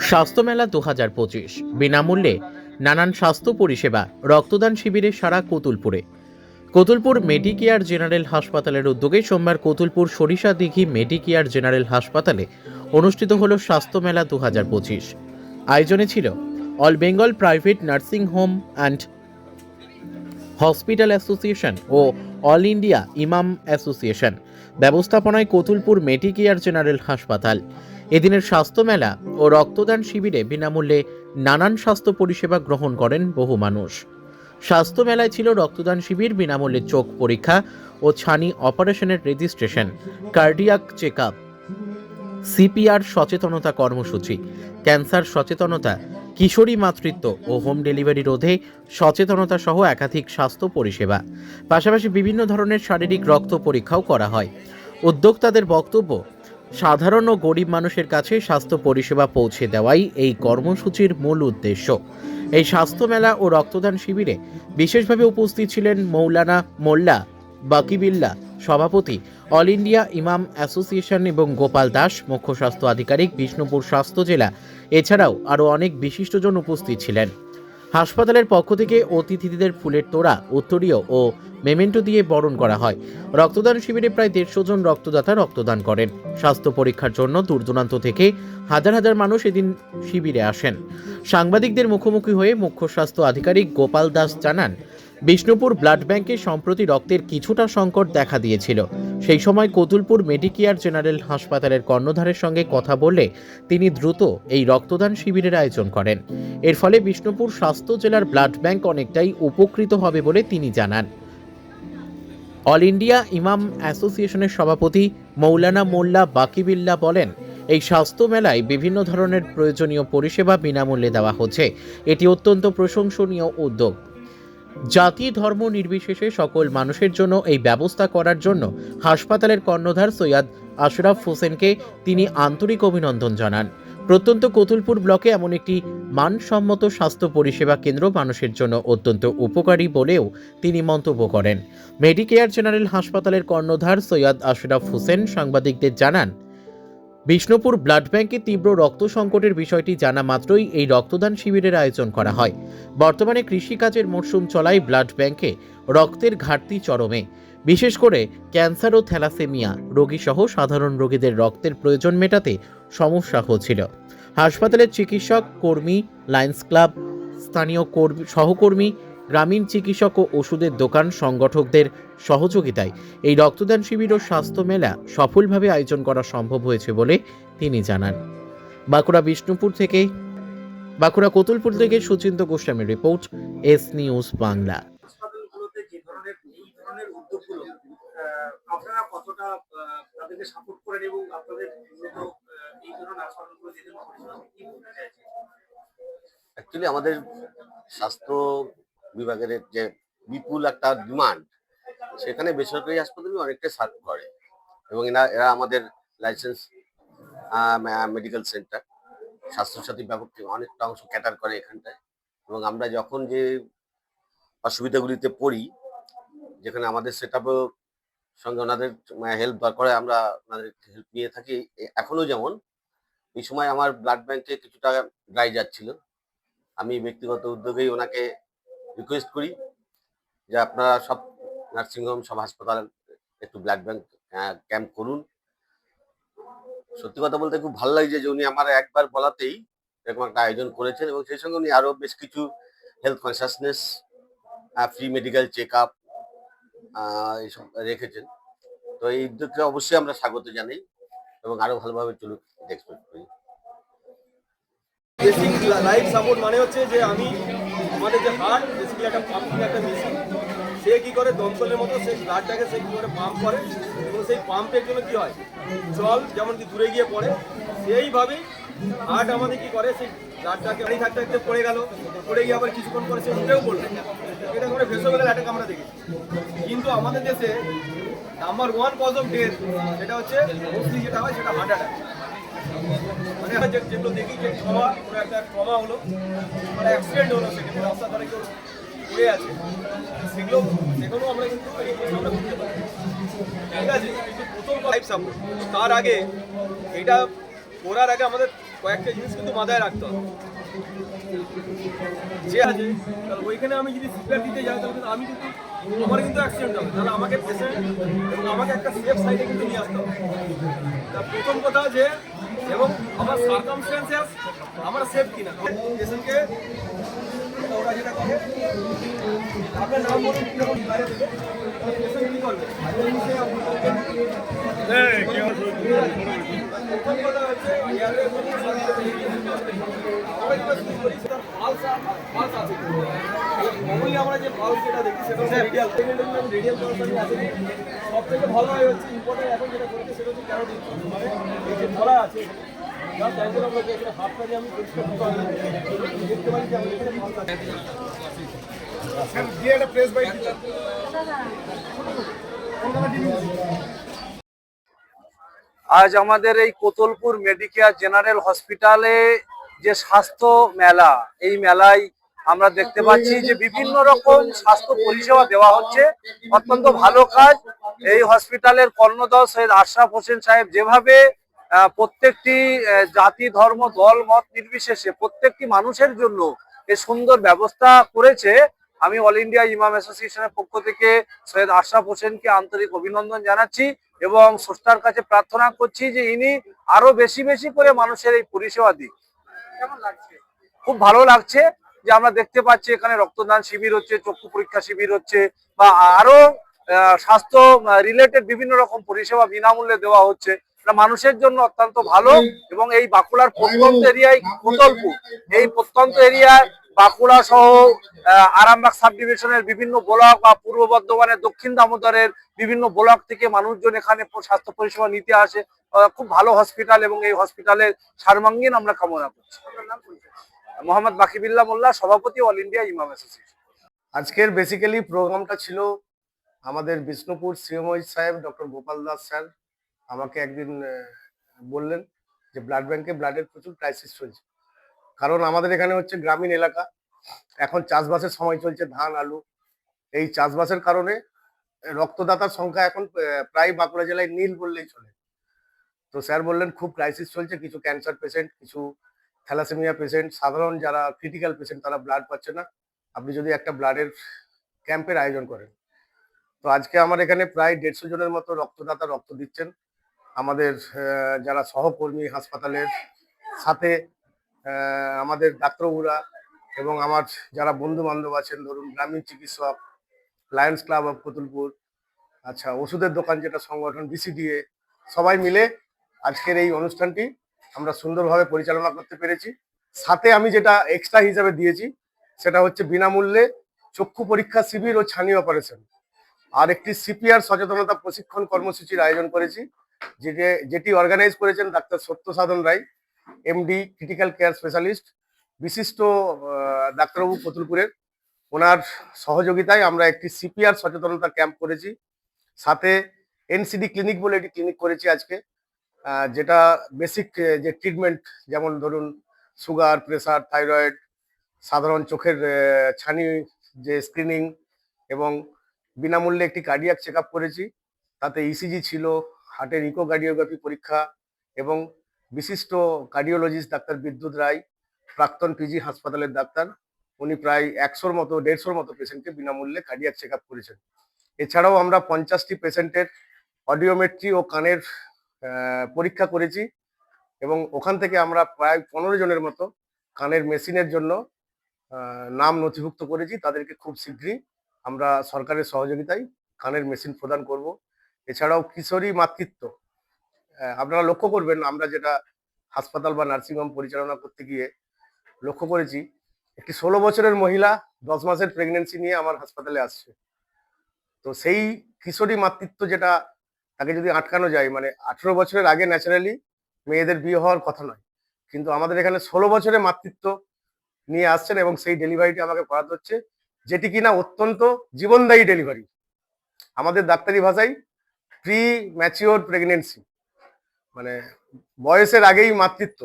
স্বাস্থ্য মেলা দু হাজার পঁচিশ। বিনামূল্যে নানান স্বাস্থ্য পরিষেবা, রক্তদান শিবিরে সারা কতুলপুরে। কতুলপুর মেডিকেয়ার জেনারেল হাসপাতালের উদ্যোগে সোমবার কতুলপুর সরিষা দিঘি মেডিকেয়ার জেনারেল হাসপাতালে অনুষ্ঠিত হল স্বাস্থ্য মেলা দু হাজার পঁচিশ। আয়োজনে ছিল All Bengal Private Nursing Home and Hospital Association O all India ইমাম অ্যাসোসিয়েশন। ব্যবস্থাপনায় কতুলপুর মেডিকেয়ার জেনারেল হাসপাতাল। এদিনের স্বাস্থ্য মেলা ও রক্তদান শিবিরে বিনামূল্যে নানান স্বাস্থ্য পরিষেবা গ্রহণ করেন বহু মানুষ। স্বাস্থ্য মেলায় ছিল রক্তদান শিবির, বিনামূল্যে চোখ পরীক্ষা ও ছানি অপারেশনের registration, cardiac check up CPR সচেতনতা কর্মসূচি, ক্যান্সার সচেতনতা কিশোরী মাতৃত্ব ও হোম ডেলিভারি রোধে সচেতনতা সহ একাধিক স্বাস্থ্য পরিষেবা। পাশাপাশি বিভিন্ন ধরনের শারীরিক রক্ত পরীক্ষাও করা হয়। উদ্যোক্তাদের বক্তব্য, সাধারণ ও গরিব মানুষের কাছে স্বাস্থ্য পরিষেবা পৌঁছে দেওয়াই এই কর্মসূচির মূল উদ্দেশ্য। এই স্বাস্থ্য মেলা ও রক্তদান শিবিরে বিশেষভাবে উপস্থিত ছিলেন মৌলানা মোল্লা, বাকিবিল্লা, সভাপতি অল ইন্ডিয়া ইমাম অ্যাসোসিয়েশন এবং গোপাল দাস, মুখ্য স্বাস্থ্য আধিকারিক, বিষ্ণুপুর স্বাস্থ্য জেলা এছাড়াও আরও অনেক বিশিষ্টজন উপস্থিত ছিলেন। হাসপাতালের পক্ষ থেকে অতিথিদের ফুলের তোড়া, উত্তরীয় ও মেমেন্টো দিয়ে বরণ করা হয়। রক্তদান শিবিরে প্রায় দেড়শো জন রক্তদাতা রক্তদান করেন। স্বাস্থ্য পরীক্ষার জন্য দূর দূরান্ত থেকে হাজার হাজার মানুষ এদিন শিবিরে আসেন। সাংবাদিকদের মুখোমুখি হয়ে মুখ্য স্বাস্থ্য আধিকারিক গোপাল দাস জানান বিষ্ণুপুর ব্লাড ব্যাংকে সম্প্রতি রক্তের কিছুটা সংকট দেখা দিয়েছিল। সেই সময় কতুলপুর মেডিকেয়ার জেনারেল হাসপাতালের কর্ণধারের সঙ্গে কথা বললে তিনি দ্রুত এই রক্তদান শিবিরের আয়োজন করেন। এর ফলে বিষ্ণুপুর স্বাস্থ্য জেলার ব্লাড ব্যাংক অনেকটাই উপকৃত হবে বলে তিনি জানান। অল ইন্ডিয়া ইমাম অ্যাসোসিয়েশনের সভাপতি মৌলানা মোল্লা বাকিবিল্লা বলেন, এই স্বাস্থ্য মেলায় বিভিন্ন ধরনের প্রয়োজনীয় পরিষেবা বিনামূল্যে দেওয়া হচ্ছে। এটি অত্যন্ত প্রশংসনীয় উদ্যোগ। জাতি, ধর্ম নির্বিশেষে সকল মানুষের জন্য এই ব্যবস্থা করার জন্য হাসপাতালের কর্ণধার সৈয়দ আশরাফ হোসেনকে তিনি আন্তরিক অভিনন্দন জানান। প্রত্যন্ত কতুলপুর ব্লকে এমন একটি মানসম্মত স্বাস্থ্য পরিষেবা কেন্দ্র মানুষের জন্য অত্যন্ত উপকারী বলেও তিনি মন্তব্য করেন। মেডিকেয়ার জেনারেল হাসপাতালের কর্ণধার সৈয়দ আশরাফ হোসেন সাংবাদিকদের জানান বিষ্ণুপুর ব্লাড ব্যাংকে তীব্র রক্ত সংকটের বিষয়টি জানা মাত্রই এই রক্তদান শিবিরের আয়োজন করা হয়। বর্তমানে কৃষিকাজের মরশুম চলায় ব্লাড ব্যাংকে রক্তের ঘাটতি চরমে। বিশেষ করে ক্যান্সার ও থ্যালাসেমিয়া রোগীসহ সাধারণ রোগীদের রক্তের প্রয়োজন মেটাতে সমস্যা হচ্ছিল। হাসপাতালের চিকিৎসক, কর্মী, লায়ন্স ক্লাব, স্থানীয় কর্মী, সহকর্মী গ্রামীণ চিকিৎসক ও ওষুধের দোকান সংগঠকদের সহযোগিতায় এই রক্তদান শিবির ও স্বাস্থ্য মেলা সফলভাবে আয়োজন করা সম্ভব হয়েছে বলে তিনি জানান। বাঁকুড়া বিষ্ণুপুর থেকে বাঁকুড়া কোতুলপুর থেকে সুচিন্ত গোস্বামীর রিপোর্ট এস নিউজ বাংলা। হাসপাতালগুলোতে যে ধরনের এই ধরনের উদ্যোগগুলো আহ, আপনারা কতটা তাদেরকে সাপোর্ট করেন এবং আপনাদের এই ধরনের হাসপাতালগুলো যেতে পরিষেবা কি বলতে চাইছেন? অ্যাকচুয়ালি আমাদের স্বাস্থ্য বিভাগের যে বিপুল একটা ডিমান্ড, সেখানে বেসরকারি হাসপাতালে অনেকটা সার্ভ করে। এবং এরা এরা আমাদের লাইসেন্স মেডিকেল সেন্টার স্বাস্থ্যসাথী ব্যাপককে অনেকটা অংশ ক্যাটার করে এখানটায়। এবং আমরা যখন যে অসুবিধাগুলিতে পড়ি, যেখানে আমাদের সেট সঙ্গে ওনাদের হেল্প দরকার হয়, আমরা ওনাদের হেল্প নিয়ে থাকি। এ- এখনও যেমন, এই সময় আমার ব্লাড ব্যাংকে কিছুটা ড্রাই যাচ্ছিল। আমি ব্যক্তিগত উদ্যোগেই ওনাকে রিকোয়েস্ট করি যে আপনারা সব নার্সিংহোম, সব হাসপাতাল, একটু ব্লাড ব্যাংক ক্যাম্প করুন। সত্যি কথা বলতে খুব ভালো লাগছে যে উনি আমার একবার বলাতেই এরকম একটা আয়োজন করেছেন এবং সেই সঙ্গে উনি আরও বেশ কিছু health consciousness free medical check up এইসব রেখেছেন। তো এই উদ্যোগকে অবশ্যই আমরা স্বাগত জানাই এবং আরও ভালোভাবে চলুক এক্সপেক্ট করি লাইফ সাপোর্ট মানে হচ্ছে যে আমি আমাদের যে হার্ট বেসিক্যালি একটা পাম্পিং একটা মেশিন সে কি করে দমকলের মতো সেই ব্লাডটাকে সে কী করে পাম্প করে এবং সেই পাম্পের জন্য কী হয়? জল যেমন কি দূরে গিয়ে পড়ে, সেইভাবেই হার্ট আমাদের কি করে? সেই ব্লাডটাকে পানি থাকতে থাকতে পড়ে গেল, পড়ে গিয়ে আবার কিছুক্ষণ পরে সে উঠেও পড়ল। এটা করে ভেসোভেগাল অ্যাটাক আমরা দেখি কিন্তু আমাদের দেশে number one cause of death সেটা হচ্ছে যেটা হয় সেটা হার্ট অ্যাটাক যেগুলো দেখি যে ট্রমা কোনো একটা ট্রমা হলো মানে অ্যাক্সিডেন্ট হলো সেখানে রাস্তা ধরে কেউ পড়ে আছে, সেগুলো সেগুলো আমরা কিন্তু এই আমরা করতে পারি। ঠিক আছে প্রথম লাইফ সাপোর্ট তার আগে এটা করার আগে আমাদের কয়েকটা জিনিস কিন্তু মাথায় রাখতে হবে। যে আছে তাহলে ওইখানে আমি যদি সিপিআর দিতে যাই তাহলে আমি কিন্তু আমার কিন্তু অ্যাক্সিডেন্ট হবে। তাহলে আমাকে পেশেন্ট এবং আমাকে একটা সেফ সাইডে কিন্তু নিয়ে আসতে হবে। তা প্রথম কথা যে এবং আমার সার্কামস্টেন্সেস আমার সেফ কিনা। পেশেন্টকে ওরা যেটা করে আপনার নাম বলুন কি রকম বাইরে থেকে। পেশেন্ট কি করবে? বলবেন। প্রথম কথা হচ্ছে এয়ারে কোনো আমরা যেটা শুরু করি সেটা পালস পালস আছে নর্মালি আমরা যেটা দেখি সেটা হচ্ছে রেডিয়াল রেডিয়াল পালস আমি আছে সব থেকে ভালো হয় হচ্ছে ইম্পর্টেন্ট এখন যেটা করেছে সেটা হচ্ছে ক্যারোটিন মানে এই যে ধরা আছে যার তাই আমরা যে এখানে হাতটা যে আমি পরিষ্কার করতে হবে দেখতে পারি যে আমি এখানে পালস আছে। আজ আমাদের এই কোতলপুর মেডিকেয়ার জেনারেল হসপিটালে যে স্বাস্থ্য মেলা এই মেলায় আমরা দেখতে পাচ্ছি যে বিভিন্ন রকম স্বাস্থ্য পরিষেবা দেওয়া হচ্ছে। অত্যন্ত ভালো কাজ। এই হসপিটালের কর্ণদল সৈয়দ আশরাফ হোসেন সাহেব যেভাবে প্রত্যেকটি জাতি, ধর্ম, দল, মত নির্বিশেষে প্রত্যেকটি মানুষের জন্য এই সুন্দর ব্যবস্থা করেছে, আমি অল ইন্ডিয়া ইমাম অ্যাসোসিয়েশনের পক্ষ থেকে সৈয়দ আশরাফ হোসেনকে আন্তরিক অভিনন্দন জানাচ্ছি এবং স্রষ্টার কাছে প্রার্থনা করছি যে ইনি আরও বেশি বেশি করে মানুষের এই পরিষেবা দিক। খুব ভালো লাগছে। যে আমরা দেখতে পাচ্ছি এখানে রক্তদান শিবির হচ্ছে, চক্ষু পরীক্ষা শিবির হচ্ছে, বা আরও স্বাস্থ্য রিলেটেড বিভিন্ন রকম পরিষেবা বিনামূল্যে দেওয়া হচ্ছে। মানুষের জন্য অত্যন্ত ভালো এবং এই বাঁকুড়ার প্রত্যন্ত এরিয়ায় কোতলপুর এই প্রত্যন্ত এরিয়ায় বাঁকুড়া সহ আরামবাগ সাব ডিভিশনের বিভিন্ন ব্লক বা পূর্ব বর্ধমানের দক্ষিণ দামোদরের বিভিন্ন ব্লক থেকে মানুষজন এখানে স্বাস্থ্য পরিষেবা নিতে আসে। খুব ভালো হসপিটাল এবং এই হসপিটালের সার্বাঙ্গীন আমরা কামনা করছি। মোহাম্মদ বাকিবিল্লাহ মোল্লা, সভাপতি অল ইন্ডিয়া ইমাম অ্যাসোসিয়েশন আজকের বেসিক্যালি প্রোগ্রামটা ছিল আমাদের বিষ্ণুপুর সিএমওই সাহেব, ডক্টর গোপাল দাস স্যার আমাকে একদিন বললেন যে ব্লাড ব্যাংকে ব্লাডের প্রচুর ক্রাইসিস চলছে। কারণ আমাদের এখানে হচ্ছে গ্রামীণ এলাকা, এখন চাষবাসের সময় চলছে ধান, আলু। এই চাষবাসের কারণে রক্তদাতার সংখ্যা এখন প্রায় বাঁকুড়া জেলায় নীল বললেই চলে। তো স্যার বললেন, খুব ক্রাইসিস চলছে, কিছু ক্যান্সার পেশেন্ট কিছু থ্যালাসেমিয়া পেশেন্ট সাধারণ যারা ক্রিটিক্যাল পেশেন্ট তারা ব্লাড পাচ্ছে না। আপনি যদি একটা ব্লাডের ক্যাম্পের আয়োজন করেন। তো আজকে আমার এখানে প্রায় দেড়শো জনের মতো রক্তদাতা রক্ত দিচ্ছেন। আমাদের যারা সহকর্মী হাসপাতালের সাথে আমাদের ডাক্তারবাবুরা এবং আমার যারা বন্ধু বান্ধব আছেন, ধরুন গ্রামীণ চিকিৎসক লায়ন্স ক্লাব অফ কতুলপুর আচ্ছা ওষুধের দোকান যেটা সংগঠন বিসিডিএ সবাই মিলে আজকের এই অনুষ্ঠানটি আমরা সুন্দরভাবে পরিচালনা করতে পেরেছি। সাথে আমি যেটা এক্সট্রা হিসাবে দিয়েছি, সেটা হচ্ছে বিনামূল্যে চক্ষু পরীক্ষা শিবির ও ছানি অপারেশন আর একটি সিপিআর সচেতনতা প্রশিক্ষণ কর্মসূচির আয়োজন করেছি, যেটি যেটি অর্গানাইজ করেছেন doctor Satya Sadhan Roy MD critical care specialist বিশিষ্ট ডাক্তারবাবু কতুলপুরের ওনার সহযোগিতায় আমরা একটি সিপিআর সচেতনতা ক্যাম্প করেছি। সাথে এনসিডি ক্লিনিক বলে একটি ক্লিনিক করেছি আজকে। যেটা বেসিক যে ট্রিটমেন্ট যেমন ধরুন সুগার প্রেসার থাইরয়েড সাধারণ চোখের ছানি, যে স্ক্রিনিং এবং বিনামূল্যে একটি কার্ডিয়াক চেক করেছি, তাতে ইসিজি ছিল হার্টের ইকোকার্ডিওগ্রাফি পরীক্ষা এবং বিশিষ্ট কার্ডিওলজিস্ট ডাক্তার বিদ্যুৎ রায়, প্রাক্তন পিজি হাসপাতালের ডাক্তার, উনি প্রায় একশোর মতো, দেড়শোর মতো পেশেন্টকে বিনামূল্যে কার্ডিয়াক চেক করেছেন। এছাড়াও আমরা পঞ্চাশটি পেশেন্টের অডিওমেট্রি ও কানের পরীক্ষা করেছি এবং ওখান থেকে আমরা প্রায় পনেরো জনের মতো কানের মেশিনের জন্য নাম নথিভুক্ত করেছি। তাদেরকে খুব শীঘ্রই আমরা সরকারের সহযোগিতায় কানের মেশিন প্রদান করব। এছাড়াও কিশোরী মাতৃত্ব আপনারা লক্ষ্য করবেন, আমরা যেটা হাসপাতাল বা নার্সিংহোম পরিচালনা করতে গিয়ে লক্ষ্য করেছি, একটি ষোলো বছরের মহিলা দশ মাসের প্রেগনেন্সি নিয়ে আমার হাসপাতালে আসছে। তো সেই কিশোরী মাতৃত্ব যেটা তাকে যদি আটকানো যায় মানে আঠেরো বছরের আগে ন্যাচারালি মেয়েদের বিয়ে হওয়ার কথা নয়। কিন্তু আমাদের এখানে ষোলো বছরের মাতৃত্ব নিয়ে আসছেন এবং সেই ডেলিভারিটি আমাকে করাতে হচ্ছে, যেটি কিনা অত্যন্ত জীবনদায়ী ডেলিভারি আমাদের ডাক্তারি ভাষায় প্রি ম্যাচিওর প্রেগনেন্সি মানে বয়সের আগেই মাতৃত্ব।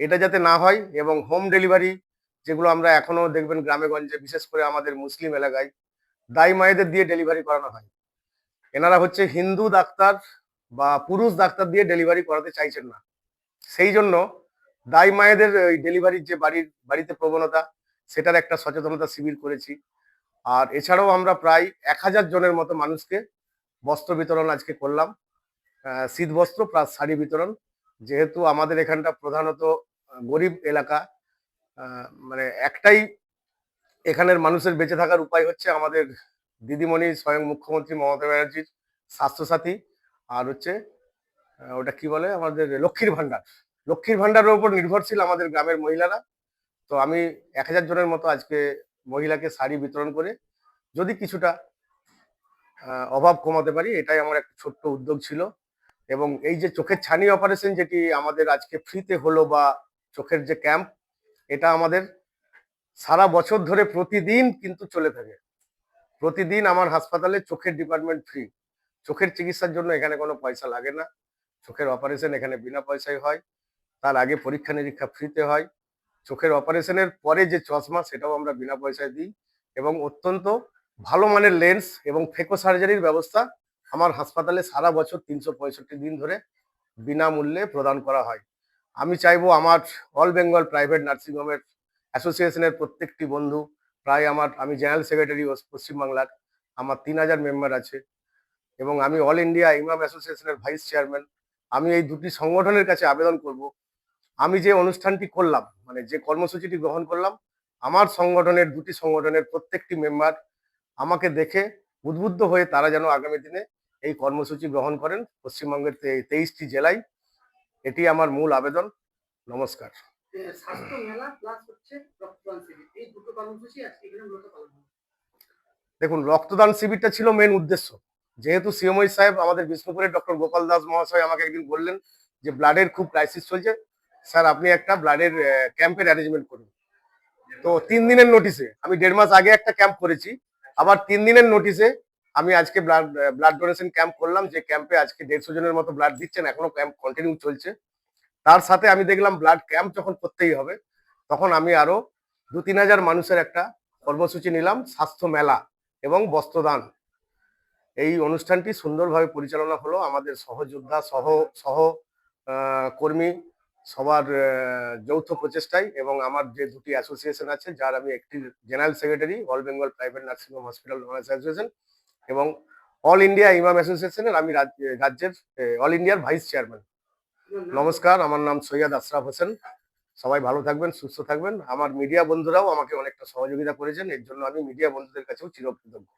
এটা যাতে না হয় এবং হোম ডেলিভারি যেগুলো আমরা এখনও দেখবেন গ্রামে গঞ্জে, বিশেষ করে আমাদের মুসলিম এলাকায় দাই মায়েদের দিয়ে ডেলিভারি করানো হয়। এনারা হচ্ছে হিন্দু ডাক্তার বা পুরুষ ডাক্তার দিয়ে ডেলিভারি করাতে চাইছেন না। সেই জন্য দাই মায়েদের ওই ডেলিভারির যে বাড়ির, বাড়িতে প্রবণতা, সেটার একটা সচেতনতা শিবির করেছি। আর এছাড়াও আমরা প্রায় এক হাজার জনের মতো মানুষকে বস্ত্র বিতরণ আজকে করলাম। শীত বস্ত্র প্লাস শাড়ি বিতরণ। যেহেতু আমাদের এখানটা প্রধানত গরিব এলাকা মানে একটাই এখানের মানুষের বেঁচে থাকার উপায় হচ্ছে আমাদের দিদিমণি স্বয়ং মুখ্যমন্ত্রী মমতা ব্যানার্জির স্বাস্থ্যসাথী, আর হচ্ছে ওটা কি বলে? আমাদের লক্ষ্মীর ভান্ডার লক্ষ্মীর ভান্ডারের উপর নির্ভরশীল আমাদের গ্রামের মহিলারা। তো আমি এক হাজার জনের মতো আজকে মহিলাকে শাড়ি বিতরণ করে যদি কিছুটা অভাব কমাতে পারি, এটাই আমার একটা ছোট্ট উদ্যোগ ছিল। এবং এই যে চোখের ছানি অপারেশন যেটি আমাদের আজকে ফ্রিতে হলো বা চোখের যে ক্যাম্প এটা আমাদের সারা বছর ধরে প্রতিদিন কিন্তু চলে থাকে। প্রতিদিন আমার হাসপাতালে চোখের ডিপার্টমেন্ট ফ্রি চোখের চিকিৎসার জন্য এখানে কোনো পয়সা লাগে না। চোখের অপারেশন এখানে বিনা পয়সায় হয়। তার আগে পরীক্ষা নিরীক্ষা ফ্রিতে হয়। চোখের অপারেশনের পরে যে চশমা, সেটাও আমরা বিনা পয়সায় দিই এবং অত্যন্ত ভালো মানের লেন্স এবং ফেকো সার্জারির ব্যবস্থা আমার হাসপাতালে সারা বছর তিনশো পঁয়ষট্টি দিন ধরে বিনামূল্যে প্রদান করা হয়। আমি চাইব আমার অল বেঙ্গল প্রাইভেট নার্সিংহোমের অ্যাসোসিয়েশনের প্রত্যেকটি বন্ধু প্রায় আমার, আমি জেনারেল সেক্রেটারি পশ্চিমবাংলার, আমার তিন হাজার মেম্বার আছে। এবং আমি অল ইন্ডিয়া ইমাম অ্যাসোসিয়েশনের ভাইস চেয়ারম্যান। আমি এই দুটি সংগঠনের কাছে আবেদন করব। আমি যে অনুষ্ঠানটি করলাম মানে যে কর্মসূচিটি গ্রহণ করলাম, আমার সংগঠনের দুটি সংগঠনের প্রত্যেকটি মেম্বার আমাকে দেখে উদ্বুদ্ধ হয়ে তারা যেন আগামী দিনে এই কর্মসূচি গ্রহণ করেন। পশ্চিমবঙ্গের তেইশটি জেলায় এটি আমার মূল আবেদন। নমস্কার। স্বাস্থ্য মেলা প্লাস হচ্ছে রক্তদান শিবির। এই দুটো কর্মসূচি মূলত পালন দেখুন, রক্তদান শিবিরটা ছিল মেন উদ্দেশ্য। যেহেতু সিএমআই সাহেব আমাদের বিষ্ণুপুরের ডক্টর গোপাল দাস মহাশয় আমাকে একদিন বললেন যে ব্লাডের খুব ক্রাইসিস চলছে। স্যার, আপনি একটা ব্লাডের ক্যাম্পের অ্যারেঞ্জমেন্ট করুন। তো তিন দিনের নোটিশে আমি দেড় মাস আগে একটা ক্যাম্প করেছি। আবার তিন দিনের নোটিশে আমি আজকে ব্লাড ব্লাড ডোনেশন ক্যাম্প করলাম। যে ক্যাম্পে আজকে দেড়শো জনের মতো ব্লাড দিচ্ছেন, এখনও ক্যাম্প কন্টিনিউ চলছে। তার সাথে আমি দেখলাম ব্লাড ক্যাম্প যখন করতেই হবে, তখন আমি আরও দু তিন হাজার মানুষের একটা কর্মসূচি নিলাম, স্বাস্থ্য মেলা এবং বস্ত্রদান। এই অনুষ্ঠানটি সুন্দরভাবে পরিচালনা হলো আমাদের সহযোদ্ধা, সহ সহ কর্মী সবার যৌথ প্রচেষ্টায় এবং আমার যে দুটি অ্যাসোসিয়েশন আছে, যার আমি একটি general secretary All Bengal Private Nursing Home Hospital Association এবং অল ইন্ডিয়া ইমাম অ্যাসোসিয়েশনের আমি রাজ- রাজ্যের অল ইন্ডিয়ার ভাইস চেয়ারম্যান নমস্কার, আমার নাম সৈয়দ আশরাফ হোসেন। সবাই ভালো থাকবেন, সুস্থ থাকবেন। আমার মিডিয়া বন্ধুরাও আমাকে অনেকটা সহযোগিতা করেছেন, এর জন্য আমি মিডিয়া বন্ধুদের কাছেও চিরকৃতজ্ঞ।